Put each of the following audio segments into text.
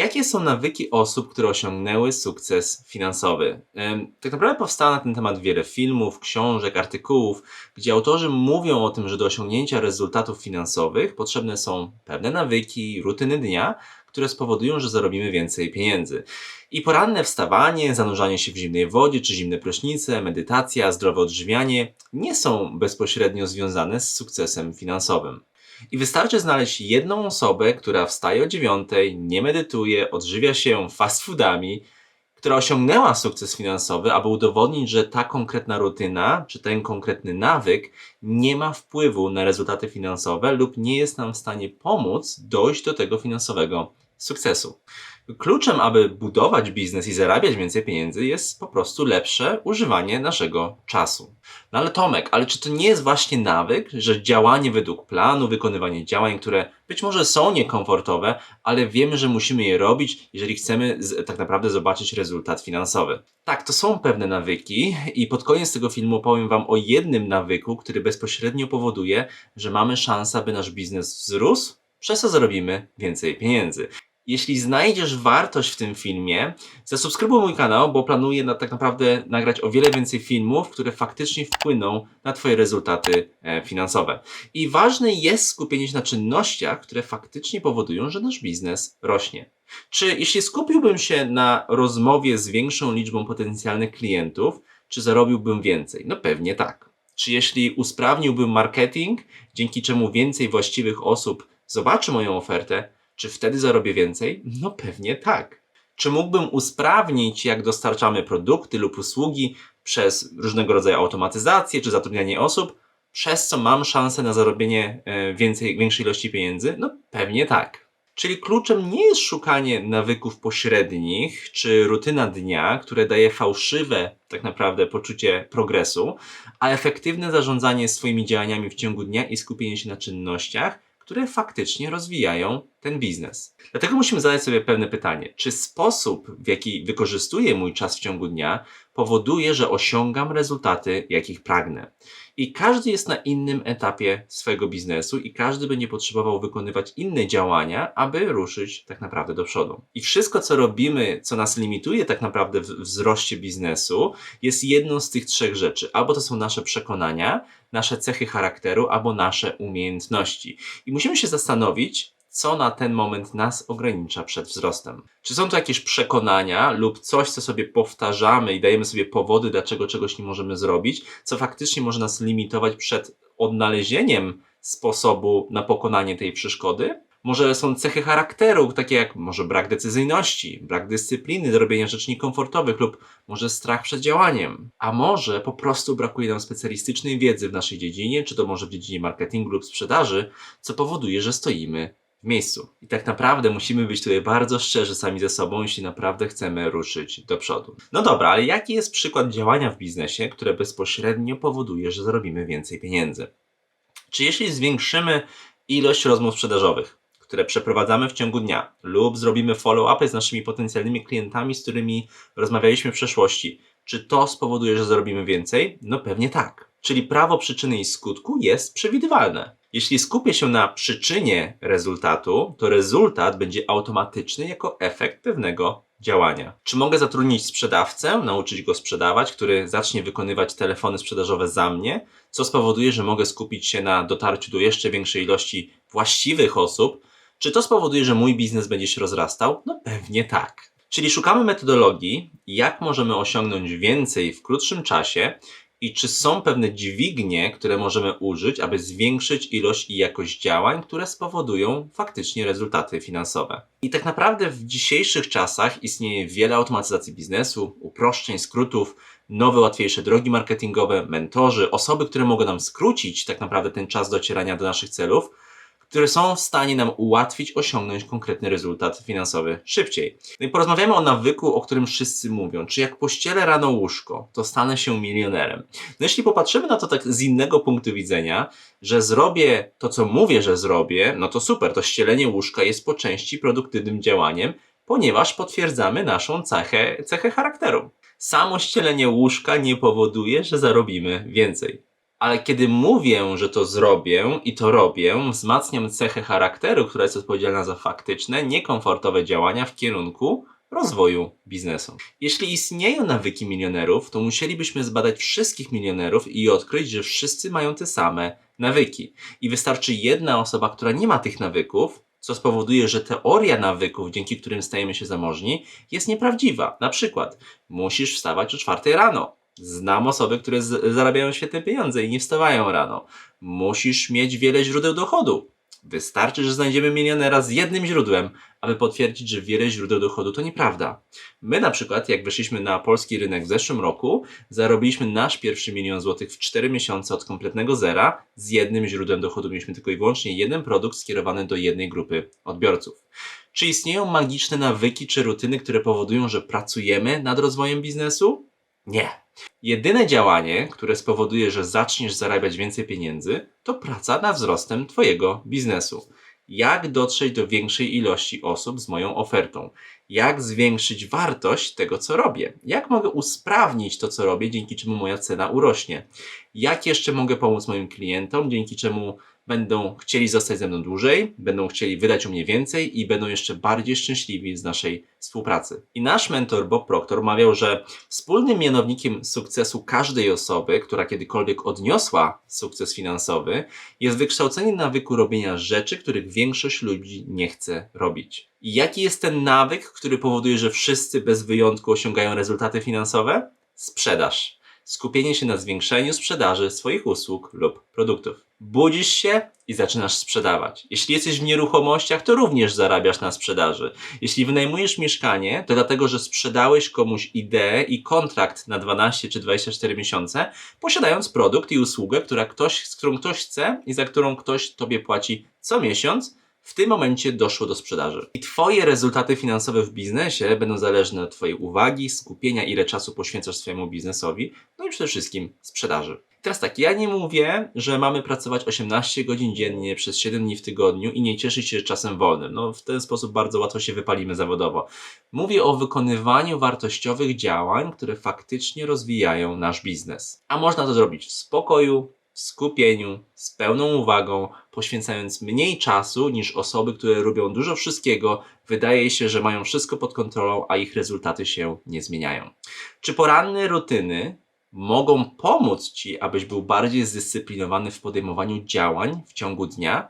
Jakie są nawyki osób, które osiągnęły sukces finansowy? Tak naprawdę powstało na ten temat wiele filmów, książek, artykułów, gdzie autorzy mówią o tym, że do osiągnięcia rezultatów finansowych potrzebne są pewne nawyki, rutyny dnia, które spowodują, że zarobimy więcej pieniędzy. I poranne wstawanie, zanurzanie się w zimnej wodzie czy zimne prysznice, medytacja, zdrowe odżywianie nie są bezpośrednio związane z sukcesem finansowym. I wystarczy znaleźć jedną osobę, która wstaje o dziewiątej, nie medytuje, odżywia się fast foodami, która osiągnęła sukces finansowy, aby udowodnić, że ta konkretna rutyna czy ten konkretny nawyk nie ma wpływu na rezultaty finansowe lub nie jest nam w stanie pomóc dojść do tego finansowego sukcesu. Kluczem, aby budować biznes i zarabiać więcej pieniędzy, jest po prostu lepsze używanie naszego czasu. No ale Tomek, ale czy to nie jest właśnie nawyk, że działanie według planu, wykonywanie działań, które być może są niekomfortowe, ale wiemy, że musimy je robić, jeżeli chcemy tak naprawdę zobaczyć rezultat finansowy? Tak, to są pewne nawyki i pod koniec tego filmu powiem Wam o jednym nawyku, który bezpośrednio powoduje, że mamy szansę, aby nasz biznes wzrósł, przez co zarobimy więcej pieniędzy. Jeśli znajdziesz wartość w tym filmie, zasubskrybuj mój kanał, bo planuję na, tak naprawdę nagrać o wiele więcej filmów, które faktycznie wpłyną na Twoje rezultaty e, finansowe. I ważne jest skupienie się na czynnościach, które faktycznie powodują, że nasz biznes rośnie. Czy jeśli skupiłbym się na rozmowie z większą liczbą potencjalnych klientów, czy zarobiłbym więcej? No pewnie tak. Czy jeśli usprawniłbym marketing, dzięki czemu więcej właściwych osób zobaczy moją ofertę, czy wtedy zarobię więcej? No pewnie tak. Czy mógłbym usprawnić, jak dostarczamy produkty lub usługi przez różnego rodzaju automatyzację czy zatrudnianie osób, przez co mam szansę na zarobienie e, więcej, większej ilości pieniędzy? No pewnie tak. Czyli kluczem nie jest szukanie nawyków pośrednich czy rutyna dnia, które daje fałszywe tak naprawdę poczucie progresu, a efektywne zarządzanie swoimi działaniami w ciągu dnia i skupienie się na czynnościach, które faktycznie rozwijają ten biznes. Dlatego musimy zadać sobie pewne pytanie: czy sposób, w jaki wykorzystuję mój czas w ciągu dnia, powoduje, że osiągam rezultaty, jakich pragnę? I każdy jest na innym etapie swojego biznesu i każdy będzie potrzebował wykonywać inne działania, aby ruszyć tak naprawdę do przodu. I wszystko, co robimy, co nas limituje tak naprawdę w wzroście biznesu, jest jedną z tych trzech rzeczy. Albo to są nasze przekonania, nasze cechy charakteru, albo nasze umiejętności. I musimy się zastanowić, co na ten moment nas ogranicza przed wzrostem. Czy są to jakieś przekonania lub coś, co sobie powtarzamy i dajemy sobie powody, dlaczego czegoś nie możemy zrobić, co faktycznie może nas limitować przed odnalezieniem sposobu na pokonanie tej przeszkody? Może są cechy charakteru, takie jak może brak decyzyjności, brak dyscypliny do robienia rzeczy niekomfortowych lub może strach przed działaniem. A może po prostu brakuje nam specjalistycznej wiedzy w naszej dziedzinie, czy to może w dziedzinie marketingu lub sprzedaży, co powoduje, że stoimy w miejscu. I tak naprawdę musimy być tutaj bardzo szczerzy sami ze sobą, jeśli naprawdę chcemy ruszyć do przodu. No dobra, ale jaki jest przykład działania w biznesie, które bezpośrednio powoduje, że zarobimy więcej pieniędzy? Czy jeśli zwiększymy ilość rozmów sprzedażowych, które przeprowadzamy w ciągu dnia, lub zrobimy follow-upy z naszymi potencjalnymi klientami, z którymi rozmawialiśmy w przeszłości, czy to spowoduje, że zarobimy więcej? No pewnie tak. Czyli prawo przyczyny i skutku jest przewidywalne. Jeśli skupię się na przyczynie rezultatu, to rezultat będzie automatyczny jako efekt pewnego działania. Czy mogę zatrudnić sprzedawcę, nauczyć go sprzedawać, który zacznie wykonywać telefony sprzedażowe za mnie, co spowoduje, że mogę skupić się na dotarciu do jeszcze większej ilości właściwych osób? Czy to spowoduje, że mój biznes będzie się rozrastał? No pewnie tak. Czyli szukamy metodologii, jak możemy osiągnąć więcej w krótszym czasie i czy są pewne dźwignie, które możemy użyć, aby zwiększyć ilość i jakość działań, które spowodują faktycznie rezultaty finansowe. I tak naprawdę w dzisiejszych czasach istnieje wiele automatyzacji biznesu, uproszczeń, skrótów, nowe, łatwiejsze drogi marketingowe, mentorzy, osoby, które mogą nam skrócić tak naprawdę ten czas docierania do naszych celów, które są w stanie nam ułatwić osiągnąć konkretny rezultat finansowy szybciej. No i porozmawiamy o nawyku, o którym wszyscy mówią. Czy jak pościelę rano łóżko, to stanę się milionerem? No jeśli popatrzymy na to tak z innego punktu widzenia, że zrobię to, co mówię, że zrobię, no to super, to ścielenie łóżka jest po części produktywnym działaniem, ponieważ potwierdzamy naszą cechę, cechę charakteru. Samo ścielenie łóżka nie powoduje, że zarobimy więcej. Ale kiedy mówię, że to zrobię i to robię, wzmacniam cechę charakteru, która jest odpowiedzialna za faktyczne, niekomfortowe działania w kierunku rozwoju biznesu. Jeśli istnieją nawyki milionerów, to musielibyśmy zbadać wszystkich milionerów i odkryć, że wszyscy mają te same nawyki. I wystarczy jedna osoba, która nie ma tych nawyków, co spowoduje, że teoria nawyków, dzięki którym stajemy się zamożni, jest nieprawdziwa. Na przykład, musisz wstawać o czwartej rano. Znam osoby, które zarabiają świetne pieniądze i nie wstawają rano. Musisz mieć wiele źródeł dochodu. Wystarczy, że znajdziemy milionera z jednym źródłem, aby potwierdzić, że wiele źródeł dochodu to nieprawda. My na przykład, jak weszliśmy na polski rynek w zeszłym roku, zarobiliśmy nasz pierwszy milion złotych w 4 miesiące od kompletnego zera z jednym źródłem dochodu. Mieliśmy tylko i wyłącznie jeden produkt skierowany do jednej grupy odbiorców. Czy istnieją magiczne nawyki czy rutyny, które powodują, że pracujemy nad rozwojem biznesu? Nie. Jedyne działanie, które spowoduje, że zaczniesz zarabiać więcej pieniędzy, to praca nad wzrostem Twojego biznesu. Jak dotrzeć do większej ilości osób z moją ofertą? Jak zwiększyć wartość tego, co robię? Jak mogę usprawnić to, co robię, dzięki czemu moja cena urośnie? Jak jeszcze mogę pomóc moim klientom, dzięki czemu będą chcieli zostać ze mną dłużej, będą chcieli wydać u mnie więcej i będą jeszcze bardziej szczęśliwi z naszej współpracy. I nasz mentor Bob Proctor mawiał, że wspólnym mianownikiem sukcesu każdej osoby, która kiedykolwiek odniosła sukces finansowy, jest wykształcenie nawyku robienia rzeczy, których większość ludzi nie chce robić. I jaki jest ten nawyk, który powoduje, że wszyscy bez wyjątku osiągają rezultaty finansowe? Sprzedaż. Skupienie się na zwiększeniu sprzedaży swoich usług lub produktów. Budzisz się i zaczynasz sprzedawać. Jeśli jesteś w nieruchomościach, to również zarabiasz na sprzedaży. Jeśli wynajmujesz mieszkanie, to dlatego, że sprzedałeś komuś ideę i kontrakt na 12 czy 24 miesiące, posiadając produkt i usługę, która ktoś, z którą ktoś chce i za którą ktoś tobie płaci co miesiąc, w tym momencie doszło do sprzedaży. I Twoje rezultaty finansowe w biznesie będą zależne od Twojej uwagi, skupienia, ile czasu poświęcasz swojemu biznesowi, no i przede wszystkim sprzedaży. Teraz tak, ja nie mówię, że mamy pracować 18 godzin dziennie przez 7 dni w tygodniu i nie cieszyć się czasem wolnym. No, w ten sposób bardzo łatwo się wypalimy zawodowo. Mówię o wykonywaniu wartościowych działań, które faktycznie rozwijają nasz biznes. A można to zrobić w spokoju, w skupieniu, z pełną uwagą, poświęcając mniej czasu niż osoby, które robią dużo wszystkiego, wydaje się, że mają wszystko pod kontrolą, a ich rezultaty się nie zmieniają. Czy poranne rutyny mogą pomóc Ci, abyś był bardziej zdyscyplinowany w podejmowaniu działań w ciągu dnia?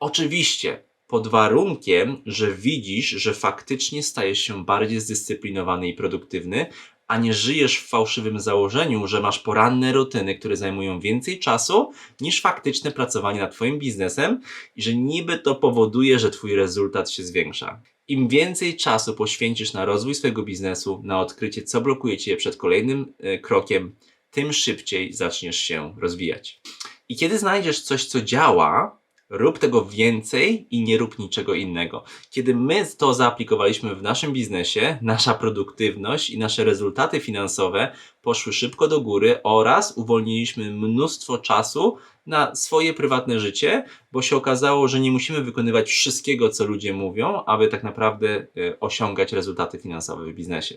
Oczywiście, pod warunkiem, że widzisz, że faktycznie stajesz się bardziej zdyscyplinowany i produktywny, a nie żyjesz w fałszywym założeniu, że masz poranne rutyny, które zajmują więcej czasu niż faktyczne pracowanie nad Twoim biznesem i że niby to powoduje, że Twój rezultat się zwiększa. Im więcej czasu poświęcisz na rozwój swojego biznesu, na odkrycie, co blokuje Cię przed kolejnym e, krokiem, tym szybciej zaczniesz się rozwijać. I kiedy znajdziesz coś, co działa, rób tego więcej i nie rób niczego innego. Kiedy my to zaaplikowaliśmy w naszym biznesie, nasza produktywność i nasze rezultaty finansowe poszły szybko do góry oraz uwolniliśmy mnóstwo czasu na swoje prywatne życie, bo się okazało, że nie musimy wykonywać wszystkiego, co ludzie mówią, aby tak naprawdę e, osiągać rezultaty finansowe w biznesie.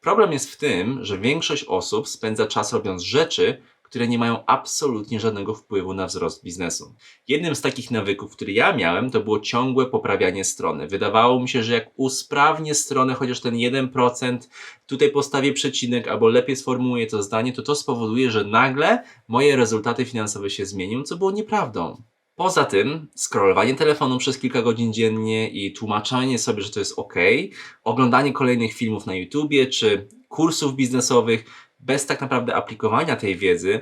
Problem jest w tym, że większość osób spędza czas robiąc rzeczy, które nie mają absolutnie żadnego wpływu na wzrost biznesu. Jednym z takich nawyków, który ja miałem, to było ciągłe poprawianie strony. Wydawało mi się, że jak usprawnię stronę, chociaż ten 1%, tutaj postawię przecinek albo lepiej sformułuję to zdanie, to to spowoduje, że nagle moje rezultaty finansowe się zmienią, co było nieprawdą. Poza tym, scrollowanie telefonu przez kilka godzin dziennie i tłumaczenie sobie, że to jest ok, oglądanie kolejnych filmów na YouTubie czy kursów biznesowych bez tak naprawdę aplikowania tej wiedzy,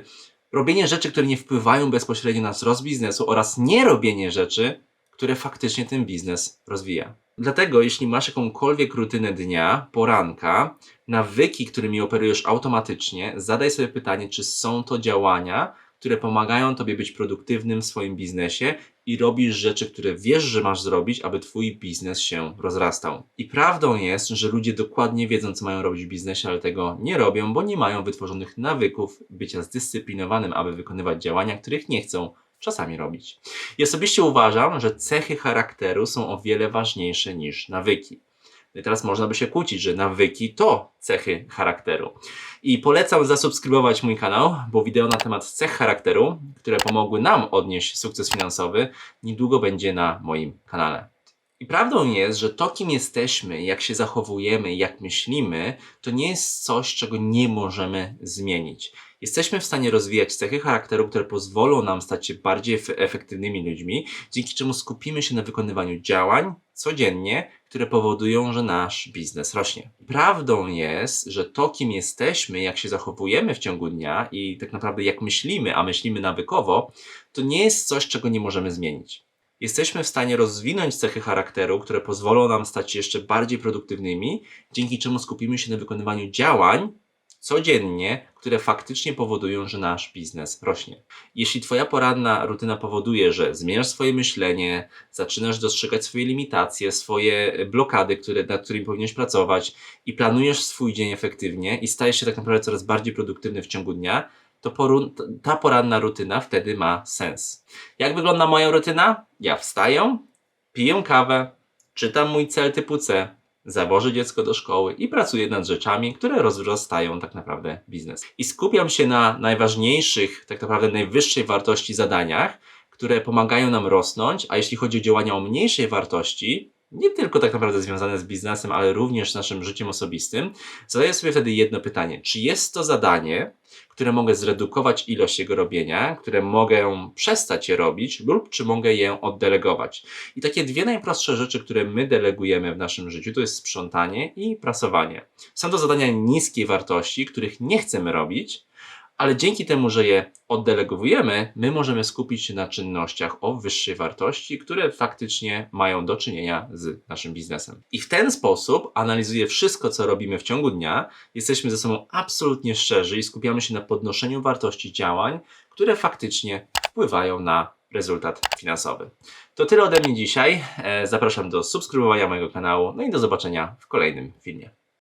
robienie rzeczy, które nie wpływają bezpośrednio na wzrost biznesu oraz nie robienie rzeczy, które faktycznie ten biznes rozwija. Dlatego, jeśli masz jakąkolwiek rutynę dnia, poranka, nawyki, którymi operujesz automatycznie, zadaj sobie pytanie, czy są to działania, które pomagają Tobie być produktywnym w swoim biznesie i robisz rzeczy, które wiesz, że masz zrobić, aby Twój biznes się rozrastał. I prawdą jest, że ludzie dokładnie wiedzą, co mają robić w biznesie, ale tego nie robią, bo nie mają wytworzonych nawyków bycia zdyscyplinowanym, aby wykonywać działania, których nie chcą czasami robić. I osobiście uważam, że cechy charakteru są o wiele ważniejsze niż nawyki. No teraz można by się kłócić, że nawyki to cechy charakteru. I polecam zasubskrybować mój kanał, bo wideo na temat cech charakteru, które pomogły nam odnieść sukces finansowy, niedługo będzie na moim kanale. I prawdą jest, że to, kim jesteśmy, jak się zachowujemy, jak myślimy, to nie jest coś, czego nie możemy zmienić. Jesteśmy w stanie rozwijać cechy charakteru, które pozwolą nam stać się bardziej ef- efektywnymi ludźmi, dzięki czemu skupimy się na wykonywaniu działań codziennie, które powodują, że nasz biznes rośnie. Prawdą jest, że to, kim jesteśmy, jak się zachowujemy w ciągu dnia i tak naprawdę jak myślimy, a myślimy nawykowo, to nie jest coś, czego nie możemy zmienić. Jesteśmy w stanie rozwinąć cechy charakteru, które pozwolą nam stać się jeszcze bardziej produktywnymi, dzięki czemu skupimy się na wykonywaniu działań codziennie, które faktycznie powodują, że nasz biznes rośnie. Jeśli Twoja poranna rutyna powoduje, że zmieniasz swoje myślenie, zaczynasz dostrzegać swoje limitacje, swoje blokady, które, nad którymi powinieneś pracować i planujesz swój dzień efektywnie i stajesz się tak naprawdę coraz bardziej produktywny w ciągu dnia, to ta poranna rutyna wtedy ma sens. Jak wygląda moja rutyna? Ja wstaję, piję kawę, czytam mój cel typu C, zawożę dziecko do szkoły i pracuję nad rzeczami, które rozrastają tak naprawdę biznes. I skupiam się na najważniejszych, tak naprawdę najwyższej wartości zadaniach, które pomagają nam rosnąć, a jeśli chodzi o działania o mniejszej wartości, nie tylko tak naprawdę związane z biznesem, ale również z naszym życiem osobistym, zadaję sobie wtedy jedno pytanie: czy jest to zadanie, które mogę zredukować ilość jego robienia, które mogę przestać je robić, lub czy mogę je oddelegować? I takie dwie najprostsze rzeczy, które my delegujemy w naszym życiu, to jest sprzątanie i prasowanie. Są to zadania niskiej wartości, których nie chcemy robić, ale dzięki temu, że je oddelegowujemy, my możemy skupić się na czynnościach o wyższej wartości, które faktycznie mają do czynienia z naszym biznesem. I w ten sposób analizuję wszystko, co robimy w ciągu dnia, jesteśmy ze sobą absolutnie szczerzy i skupiamy się na podnoszeniu wartości działań, które faktycznie wpływają na rezultat finansowy. To tyle ode mnie dzisiaj. E, Zapraszam do subskrybowania mojego kanału, no i do zobaczenia w kolejnym filmie.